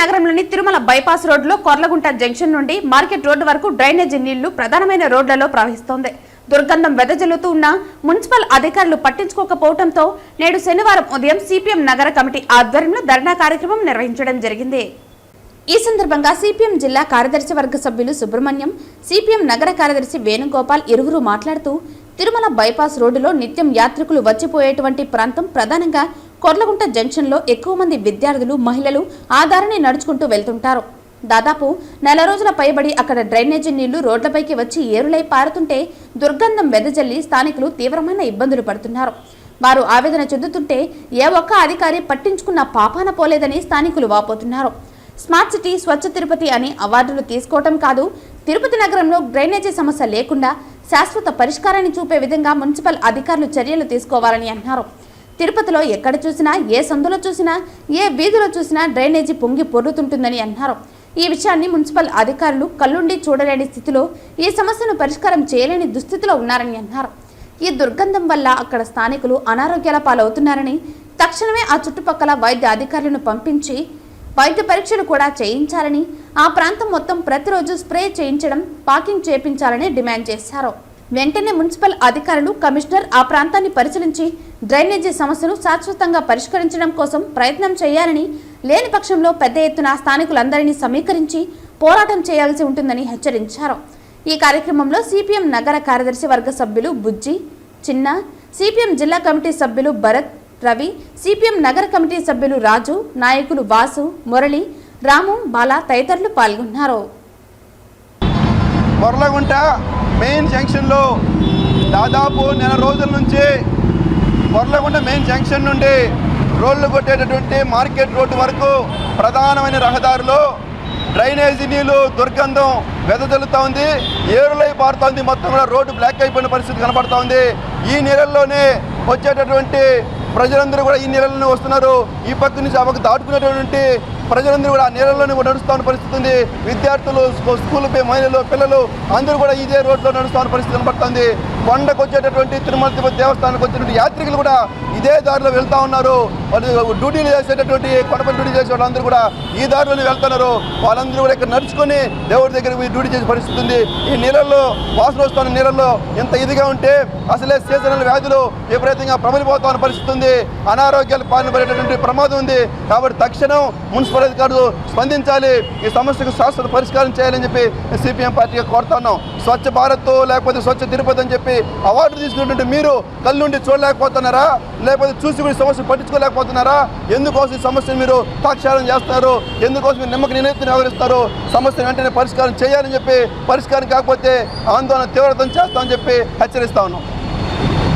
నగరంలోని తిరుమల బైపాస్ రోడ్లో కొర్లగుంట జంక్షన్ నుండి మార్కెట్ రోడ్డు వరకు డ్రైనేజీ నీళ్ళు ప్రధానమైన రోడ్లలో ప్రవహిస్తోంది. దుర్గంధం వెదజల్లుతూ ఉన్న మున్సిపల్ అధికారులు పట్టించుకోకపోవడంతో నేడు శనివారం ఉదయం సిపిఎం నగర కమిటీ ఆధ్వర్యంలో ధర్నా కార్యక్రమం నిర్వహించడం జరిగింది. ఈ సందర్భంగా సిపిఎం జిల్లా కార్యదర్శి వర్గ సభ్యులు సుబ్రహ్మణ్యం సిపిఎం నగర కార్యదర్శి వేణుగోపాల్ ఇరువురు మాట్లాడుతూ తిరుమల బైపాస్ రోడ్డులో నిత్యం యాత్రికులు వచ్చిపోయేటువంటి ప్రాంతం ప్రధానంగా కొర్లగుంట జంక్షన్లో ఎక్కువ మంది విద్యార్థులు మహిళలు ఆ దారిని నడుచుకుంటూ వెళ్తుంటారు. దాదాపు నెల రోజుల పైబడి అక్కడ డ్రైనేజీ నీళ్ళు రోడ్లపైకి వచ్చి ఏరులై పారుతుంటే దుర్గంధం వెదజల్లి స్థానికులు తీవ్రమైన ఇబ్బందులు పడుతున్నారు. వారు ఆవేదన చెందుతుంటే ఏ ఒక్క అధికారి పట్టించుకున్న పాపాన పోలేదని స్థానికులు వాపోతున్నారు. స్మార్ట్ సిటీ స్వచ్ఛ తిరుపతి అని అవార్డులు తీసుకోవటం కాదు తిరుపతి నగరంలో డ్రైనేజీ సమస్య లేకుండా శాశ్వత పరిష్కారాన్ని చూపే విధంగా మున్సిపల్ అధికారులు చర్యలు తీసుకోవాలని అన్నారు. తిరుపతిలో ఎక్కడ చూసినా ఏ సందులో చూసినా ఏ వీధిలో చూసినా డ్రైనేజీ పొంగి పొర్లుతుంటుందని అన్నారు. ఈ విషయాన్ని మున్సిపల్ అధికారులు కళ్ళుండి చూడలేని స్థితిలో ఈ సమస్యను పరిష్కారం చేయలేని దుస్థితిలో ఉన్నారని అన్నారు. ఈ దుర్గంధం వల్ల అక్కడ స్థానికులు అనారోగ్యాల పాలవుతున్నారని తక్షణమే ఆ చుట్టుపక్కల వైద్య అధికారులను పంపించి వైద్య పరీక్షలు కూడా చేయించాలని ఆ ప్రాంతం మొత్తం ప్రతిరోజు స్ప్రే చేయించడం పాకింగ్ చేపించాలని డిమాండ్ చేశారు. వెంటనే మున్సిపల్ అధికారులు కమిషనర్ ఆ ప్రాంతాన్ని పరిశీలించి డ్రైనేజీ సమస్యను శాశ్వతంగా పరిష్కరించడం కోసం ప్రయత్నం చేయాలని లేని పక్షంలో పెద్ద ఎత్తున స్థానికులందరినీ సమీకరించి పోరాటం చేయాల్సి ఉంటుందని హెచ్చరించారు. ఈ కార్యక్రమంలో సిపిఎం నగర కార్యదర్శి వర్గ సభ్యులు బుజ్జి చిన్న సిపిఎం జిల్లా కమిటీ సభ్యులు భరత్ రవి సిపిఎం నగర కమిటీ సభ్యులు రాజు నాయకులు వాసు మురళి రాము బాల తదితరులు పాల్గొన్నారు. మెయిన్ జంక్షన్లో దాదాపు నెల రోజుల నుంచి మొర్లగుంట మెయిన్ జంక్షన్ నుండి రోడ్లు కొట్టేటటువంటి మార్కెట్ రోడ్డు వరకు ప్రధానమైన రహదారిలో డ్రైనేజీ నీళ్ళు దుర్గంధం వెదజల్లుతూ ఉంది. ఏరులై పారుతోంది మొత్తం కూడా రోడ్డు బ్లాక్ అయిపోయిన పరిస్థితి కనపడుతూ ఉంది. ఈ నీళ్ళల్లోనే వచ్చేటటువంటి ప్రజలందరూ కూడా ఈ నీళ్ళలోనే వస్తున్నారు. ఈ పక్క నుంచి ఆమెకు దాటుకునేటటువంటి ప్రజలందరూ కూడా నీళ్ళలోనే కూడా నడుస్తున్న పరిస్థితి ఉంది. విద్యార్థులు స్కూల్ పై మహిళలు పిల్లలు అందరూ కూడా ఇదే రోడ్లో నడుస్తున్న పరిస్థితి కనబడుతుంది. కొండకు వచ్చేటటువంటి తిరుమల తిరుపతి దేవస్థానానికి వచ్చినటువంటి యాత్రికులు కూడా ఇదే దారిలో వెళ్తా ఉన్నారు. వాళ్ళు డ్యూటీలు చేసేటటువంటి కొండపల్లి డ్యూటీ చేసే వాళ్ళందరూ కూడా ఈ దారిలోనే వెళ్తున్నారు. వాళ్ళందరూ కూడా ఇక్కడ నడుచుకొని దేవుడి దగ్గర డ్యూటీ చేసే పరిస్థితి ఉంది. ఈ నీళ్ళల్లో వాసన వస్తున్న నీళ్ళల్లో ఎంత ఇదిగా ఉంటే అసలే సీజనల్ వ్యాధులు విపరీతంగా ప్రబలిపోతామన్న పరిస్థితి ఉంది. అనారోగ్యాలు పాలన పడేటటువంటి ప్రమాదం ఉంది. కాబట్టి తక్షణం మున్సిపల్ అధికారులు స్పందించాలి. ఈ సమస్యకు శాశ్వత పరిష్కారం చేయాలని చెప్పి సిపిఎం పార్టీగా కోరుతున్నాం స్వచ్ఛ భారత్ లేకపోతే స్వచ్ఛ తిరుపతి అని చెప్పి అవార్డు తీసుకున్నటువంటి మీరు కళ్ళుండి చూడలేకపోతున్నారా? లేకపోతే చూసి కూడా సమస్య పట్టించుకోలేకపోతున్నారా? ఎందుకోసం ఈ సమస్యను మీరు తాక్షారం చేస్తున్నారు ఎందుకోసం మీరు నిమ్మక నిర్ణయం వ్యవహరిస్తారు? సమస్యను వెంటనే పరిష్కారం చేయాలని చెప్పి పరిష్కారం కాకపోతే ఆందోళన తీవ్రతం చేస్తామని చెప్పి హెచ్చరిస్తా ఉన్నాం.